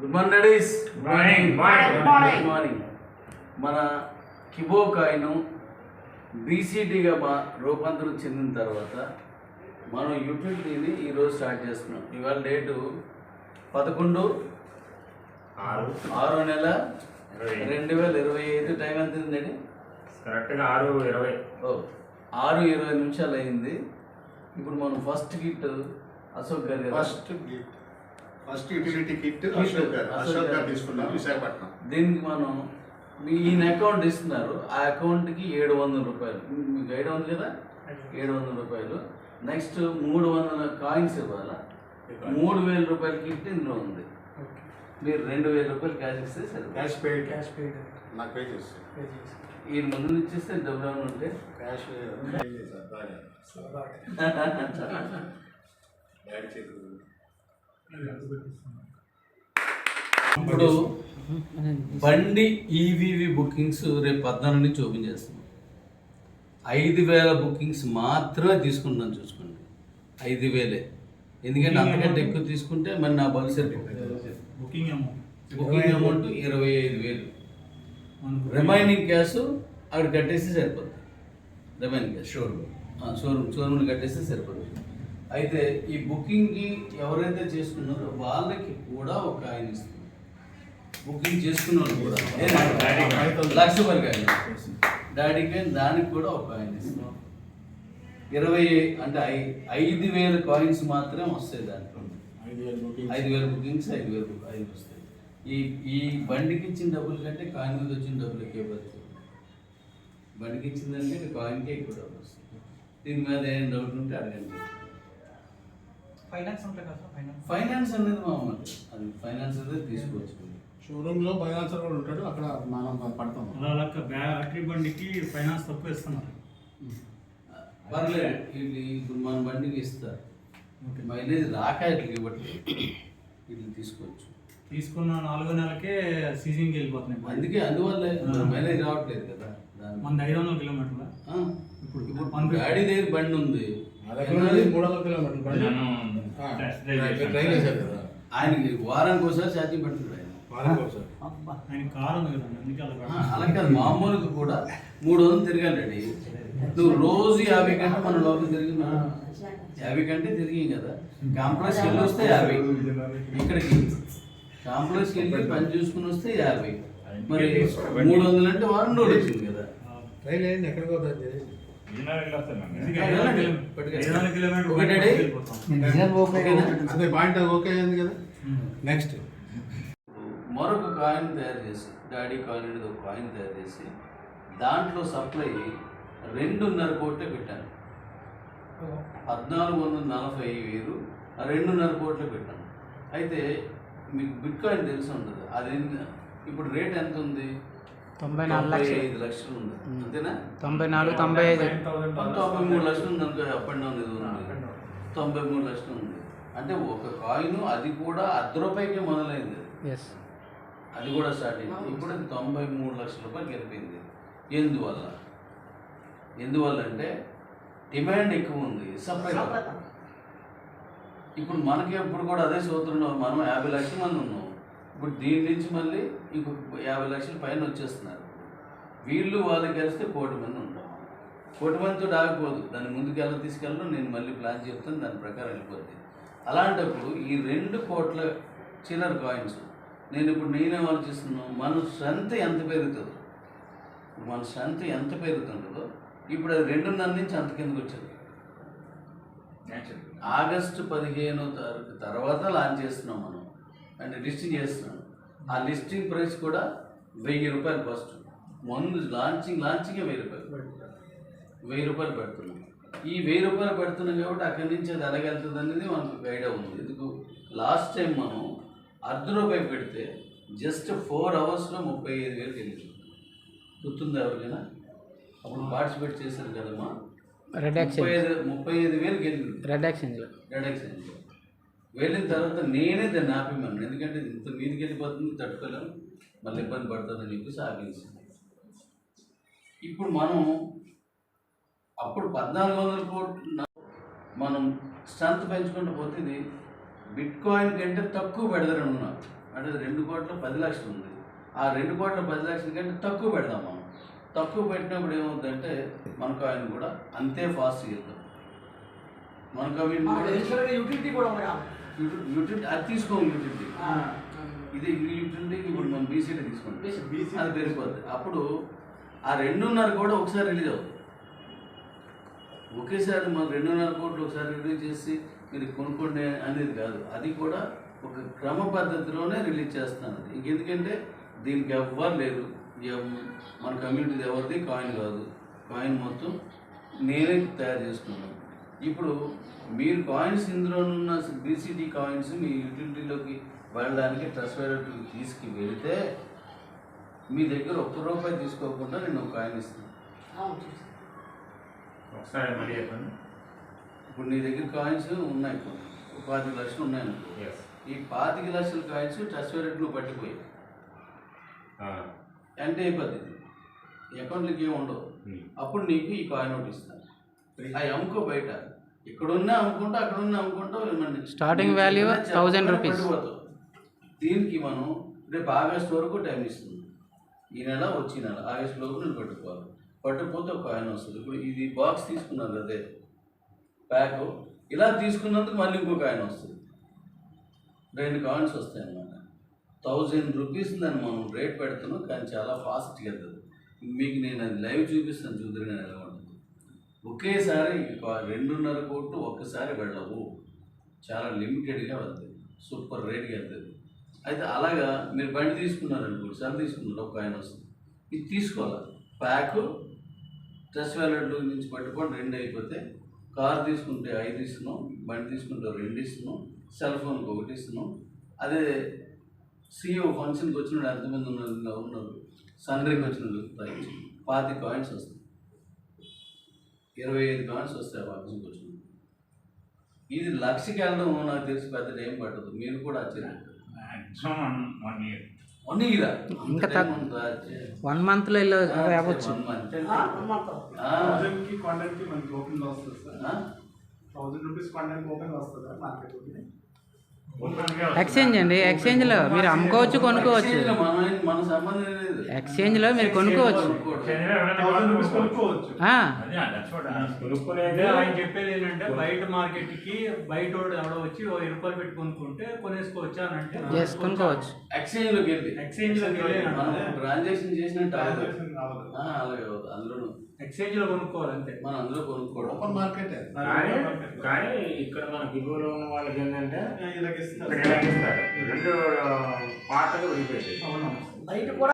Good morning ladies. Morning. Good morning మన Kibo coin బీసీటీగా మా రూపాంతరం చెందిన తర్వాత మనం యూటిలిటీని ఈరోజు స్టార్ట్ చేస్తున్నాం. ఇవాళ డేటు పదకొండు ఆరు. ఆరో నెల రెండు వేల ఇరవై ఐదు టైం ఎంత ఉందండి? కరెక్ట్గా ఆరు ఇరవై. ఓ ఆరు ఇరవై నిమిషాలు అయింది. ఇప్పుడు మనం ఫస్ట్ కిట్ అశోక్ గారి? First kit first utility kit. Ashok గారు. అశోక్ అశోక్ గారు. గారు. తీసుకున్నాం విశాఖపట్నం. దీనికి మనం మీ ఈయన అకౌంట్ ఇస్తున్నారు. ఆ అకౌంట్కి ఏడు వందల రూపాయలు. మీకు ఐడియా ఉంది కదా? ఏడు వందల రూపాయలు. నెక్స్ట్ మూడు వందల కాయిన్స్ ఇవ్వాలా? మూడు వేల రూపాయల కిట్ ఇందులో ఉంది. మీరు రెండు వేల రూపాయలు క్యాష్ ఇస్తే సరే క్యాష్ పేడ్ క్యాష్ పెయిడ్ నాకు పే చేసి. ఈయన ముందు ఇచ్చేస్తే డబ్బులు ఏమైనా ఉంటే? క్యాష్ పే ఇప్పుడు బండి ఈవీవి బుకింగ్స్ రేపు పద్నాలుగు నుంచి ఓపెన్ చేస్తున్నాం. ఐదు వేల బుకింగ్స్ మాత్రమే తీసుకుంటాం చూసుకోండి. ఐదు వేలే. ఎందుకంటే అంతకంటే ఎక్కువ తీసుకుంటే మరి నా సరిపోతుంది. బుకింగ్ అమౌంట్ బుకింగ్ అమౌంట్ ఇరవై ఐదు వేలు. రిమైనింగ్ క్యాష్ అక్కడ కట్టేస్తే సరిపోతుంది. Remaining cash showroom showroom showroom కట్టేస్తే సరిపోతుంది. అయితే ఈ బుకింగ్కి ఎవరైతే చేసుకున్నారో వాళ్ళకి కూడా ఒక ఆయన ఇస్తుంది. బుకింగ్ చేసుకున్న వాళ్ళు కూడా లక్ష కాదు డాడీకి దానికి కూడా ఒక ఇస్తున్నాం ఇరవై అంటే ఐ- ఐదు వేల కాయిన్స్ మాత్రమే వస్తాయి దాంట్లో. ఐదు వేలు బుకింగ్స్. ఐదు వేలు ఐదు వస్తాయి. ఈ ఈ బండికి ఇచ్చిన డబ్బుల కంటే కాయిన్ మీద వచ్చిన డబ్బులు ఎక్కువ పడుతుంది బండికి ఇచ్చిందంటే కాయిన్కే ఎక్కువ డబ్బులు వస్తాయి. దీని మీద ఏం డౌట్ ఉంటే అడగండి. ఫైనాన్స్ ఉంటాయి కదా ఫైనాన్స్. ఫైనాన్స్ అనేది మామూలు అది. ఫైనాన్స్ అనేది తీసుకోవచ్చు. షోరూమ్లో ఫైనాన్సర్ కూడా ఉంటాడు అక్కడ మనం పడతాం. అలా అలా బ్యాటరీ బండికి ఫైనాన్స్ తక్కువ ఇస్తున్నారు పర్లేదు వీళ్ళు ఇప్పుడు మన బండికి ఇస్తారు ఓకే. మైలేజ్ రాక ఇట్లకి ఇవ్వట్లేదు. వీళ్ళు తీసుకోవచ్చు. తీసుకున్న నాలుగో నెలకే సీజింగ్కి వెళ్ళిపోతున్నాయి. అందుకే అందువల్లే మైలేజ్ రావట్లేదు కదా. మన ఐదు వందల కిలోమీటర్ల? ఆ, ఇప్పుడు ఇప్పుడు మన డాడీ దగ్గర బండి ఉంది. మూడు వందల కిలోమీటర్లు టెస్ట్ డ్రైవ్ చేశారు కదా. ఆయనకి వారానికి ఒకసారి ఛార్జింగ్ పెడుతున్నాడు ఆయన. వారానికి ఒకసారి. ఆయన అలా కాదు మామూలుగా కూడా మూడు వందలు తిరగాలి నువ్వు రోజు యాభై కంటే మన లోపల తిరిగి యాభై కంటే తిరిగి కదా. కాంప్లెక్స్కి వెళ్ళి వస్తే యాభై. ఇక్కడికి కాంప్లెక్స్కి వెళ్ళి పని చూసుకుని వస్తే యాభై. మరి మూడు వందలు అంటే వారం రోజులు వచ్చింది కదా. ట్రైన్ ఎక్కడికి పోతుంది ఓకే అయింది కదా నెక్స్ట్ మరొక కాయిన్ తయారు చేసి డాడీ కాయిన్ ఒక కాయిన్ తయారు చేసి దాంట్లో సప్లై రెండున్నర కోట్లే పెట్టాను పద్నాలుగు వందల నలభై వేలు ఆ రెండున్నర కోట్లు పెట్టాను అయితే మీకు బిట్ కాయిన్ తెలిసి ఉంటుంది అది ఇప్పుడు రేట్ ఎంత ఉంది తొంభై నాలుగు లక్షలు. ఐదు లక్షలు ఉంది అంతేనా? తొంభై నాలుగు తొంభై ఐదు. తొంభై మూడు లక్షలు ఉంది అనుకో అప్ అండ్ డౌన్ ఇది ఉంది. తొంభై మూడు లక్షలు ఉంది. అంటే ఒక కాయిన్ అది కూడా అర్ధ రూపాయికే మొదలైంది. అది. ఎస్ అది కూడా స్టార్ట్ అయింది. ఇప్పుడు అది తొంభై మూడు లక్షల రూపాయలు గెలిపింది. ఎందువల్ల? ఎందువల్ల అంటే డిమాండ్ ఎక్కువ ఉంది. సప్లై తక్కువ. ఇప్పుడు మనకి ఎప్పుడు కూడా అదే సూత్రంలో మనం యాభై లక్షల మంది ఉన్నాం. ఇప్పుడు దీని నుంచి మళ్ళీ ఇంకొక యాభై లక్షల పైన వచ్చేస్తున్నారు. వీళ్ళు వాళ్ళు కలిస్తే కోటి మంది ఉంటాం. కోటి మందితో ఆగిపోదు దాన్ని ముందుకు ఎలా తీసుకెళ్ళడం నేను మళ్ళీ ప్లాన్ చెప్తాను. దాని ప్రకారం వెళ్ళిపోద్ది. అలాంటప్పుడు ఈ రెండు కోట్ల చిల్లర కాయిన్స్ నేను ఇప్పుడు నేనేం ఆలోచిస్తున్నాను మన స్ట్రెంత్ ఎంత పెరుగుతుందో మన స్ట్రెంత్ ఎంత పెరుగుతుంటుందో ఇప్పుడు అది రెండున్నర నుంచి అంత కిందకు వచ్చింది. ఆగస్టు పదిహేనో తారీఖు తర్వాత లాంచ్ చేస్తున్నాం మనం. అంటే లిస్టింగ్ చేస్తున్నాం ఆ లిస్టింగ్ ప్రైస్ కూడా వెయ్యి రూపాయలు ఫస్ట్. ముందు లాంచింగ్ లాంచింగే వెయ్యి రూపాయలు. వెయ్యి రూపాయలు పెడుతున్నాం. ఈ వెయ్యి రూపాయలు పెడుతున్నాం కాబట్టి అక్కడి నుంచి అది ఎలాగెళ్తుంది అనేది మనకు ఐడియా ఉంది. ఎందుకు? లాస్ట్ టైం మనం అర్ధ రూపాయి పెడితే జస్ట్ ఫోర్ అవర్స్లో ముప్పై ఐదు వేలు వెళ్ళింది గుర్తుందా ఎవరికైనా? అప్పుడు పార్టిసిపేట్ చేశారు కదమ్మా. రెడ్ ముప్పై ఐదు ముప్పై ఐదు వేలు గెలిచింది రెడ్ ఎక్స్చేంజ్లో రెడ్ ఎక్స్చేంజ్ వెళ్ళిన తర్వాత నేనే దాన్ని ఆపేమన్నాను ఎందుకంటే ఇంత మీదికి వెళ్ళిపోతుంది తట్టుకోలేము మళ్ళీ ఇబ్బంది పడుతుందని చెప్పేసి ఆపేసింది ఇప్పుడు మనం అప్పుడు పద్నాలుగు వందల కోట్లు మనం స్ట్రెంత్ పెంచుకుంటూ పోతే ఇది బిట్ కాయిన్ కంటే తక్కువ పెడతారని ఉన్నారు అంటే రెండు కోట్ల పది లక్షలు ఉంది. ఆ రెండు కోట్ల పది లక్షల కంటే తక్కువ పెడదాం మనం. తక్కువ పెట్టినప్పుడు ఏమవుతుందంటే మన కాయిన్ కూడా అంతే ఫాస్ట్ వెళ్తాం మన కాయిన్ యూటిలిటీ కూడా యూటిలిటీ అది తీసుకోము యూటిలిటీ ఇది యూటిలిటీకి ఇప్పుడు మనం బీసీటీ తీసుకుంటాం అది పెరిగిపోద్ది. అప్పుడు ఆ రెండున్నర కూడా ఒకసారి రిలీజ్ అవుతుంది. ఒకేసారి మనం రెండున్నర కోట్లు ఒకసారి రిలీజ్ చేసి మీరు కొనుక్కోండి అనేది కాదు. అది కూడా ఒక క్రమ పద్ధతిలోనే రిలీజ్ చేస్తాను. ఇంకెందుకంటే దీనికి ఎవ్వరు లేరు. మన కమ్యూనిటీ ఎవరిది? కాయిన్ కాదు. కాయిన్ మొత్తం నేనే తయారు చేసుకున్నాను. ఇప్పుడు మీరు కాయిన్స్ ఇందులో ఉన్న బీసీటీ కాయిన్స్ మీ యూటిలిటీలోకి వెళ్ళడానికి ట్రస్ట్ వ్యాలెట్కి తీసుకు వెళితే మీ దగ్గర ఒక్క రూపాయి తీసుకోకుండా నేను ఒక కాయిన్ ఇస్తాను. ఒకసారి మళ్ళీ చెప్పండి. ఇప్పుడు నీ దగ్గర కాయిన్స్ ఉన్నాయి ఒక పాతిక లక్షలు ఉన్నాయి ఈ పాతిక లక్షల కాయిన్స్ ట్రస్ట్ వ్యాలెట్లో పట్టిపోయి అంటే అయిపోద్ది. అకౌంట్లకి ఏమి ఉండవు. అప్పుడు నీకు ఈ కాయిన్ ఒకటి ఇస్తాను. అవి అమ్ముకో బయట. ఇక్కడున్నా అమ్ముకుంటా అక్కడున్నా అమ్ముకుంటా value 1000 rupees. పడిపోతావు. దీనికి మనం రేపు ఆగస్ట్ వరకు టైం ఇస్తుంది ఈ నెల వచ్చి నెల ఆగస్ట్ లోపు నేను పట్టుకోవాలి. పట్టుకుపోతే ఒక కాయిన్ వస్తుంది ఇప్పుడు ఇది బాక్స్ తీసుకున్నారు అదే. ప్యాక్ ఇలా తీసుకున్నందుకు మళ్ళీ ఇంకో కాయిన్ వస్తుంది రెండు కాయిన్స్ వస్తాయి అన్నమాట. థౌజండ్ రూపీస్ దాన్ని మనం రేట్ పెడుతున్నాం కానీ చాలా ఫాస్ట్గా వెళ్తుంది మీకు నేను అది లైవ్ చూపిస్తాను చూద్దరు నేను ఎలా ఒకేసారి రెండున్నర కోట్లు ఒక్కసారి వెళ్ళవు. చాలా లిమిటెడ్గా వెళ్తుంది సూపర్ రేట్గా వెళ్తుంది అయితే అలాగా మీరు బండి తీసుకున్నారు అనుకోండి సరే తీసుకున్నారు ఒక ఆయన వస్తుంది ఇది తీసుకోవాలి? ప్యాక్ ట్రస్ట్ వ్యాలెట్ నుంచి పట్టుకొని రెండు అయిపోతే కార్ తీసుకుంటే ఐదు ఇస్తున్నాం బండి తీసుకుంటే రెండు ఇస్తున్నాం సెల్ ఫోన్కి ఒకటి ఇస్తున్నాం. అదే సీఓ ఫంక్షన్కి వచ్చిన ఎంతమంది ఉన్నారు ఉన్నారు? సన్రీకి వచ్చిన పాతి కాయిన్స్ వస్తాయి. ఇరవై ఐదు కాయిన్స్ వస్తాయి ఆ ఫంక్షన్కి వచ్చిన ఇది లక్షకి వెళ్ళడం నాకు తెలిసి పెద్ద టైం పట్టదు. మీరు కూడా ఆశ్చర్యం maximum one one year. One ఇయరా? ఇంకా తక్కువ. వన్ మంత్లో వెళ్ళి అవ్వచ్చు థౌసండ్ రూపీస్ ఓపెన్ వస్తుంది మార్కెట్ ఎక్స్చేంజ్ అండి ఎక్స్చేంజ్లో మీరు అమ్ముకోవచ్చు కొనుక్కోవచ్చు. మన సంబంధం లేదు. ఎక్స్చేంజ్లో మీరు కొనుక్కోవచ్చు. ఆయన చెప్పేది ఏంటంటే బయట మార్కెట్కి బయట వాడు ఎవడో వచ్చి ఓ ఇరవై రూపాయలు పెట్టి కొనుక్కుంటే కొనేసుకోవచ్చా అని అంటే yes కొనుక్కోవచ్చు. ఎక్స్చేంజ్ వెళ్ళి. వెళ్ళి మనం ట్రాన్సాక్షన్ చేసినట్టు అలాగే అందులో ఎక్స్చేంజ్లో కొనుక్కోవాలి అంతే. మనం అందులో కొనుక్కోవడం. ఓపెన్ మార్కెట్ కానీ కానీ ఇక్కడ మన దిగువలో ఉన్న వాళ్ళకి ఏంటంటే ఇలాగ ఇస్తారు. ఇక్కడ ఇలా ఇస్తారు. రెండు పాటలు విడిపోయాయి అవును బయట కూడా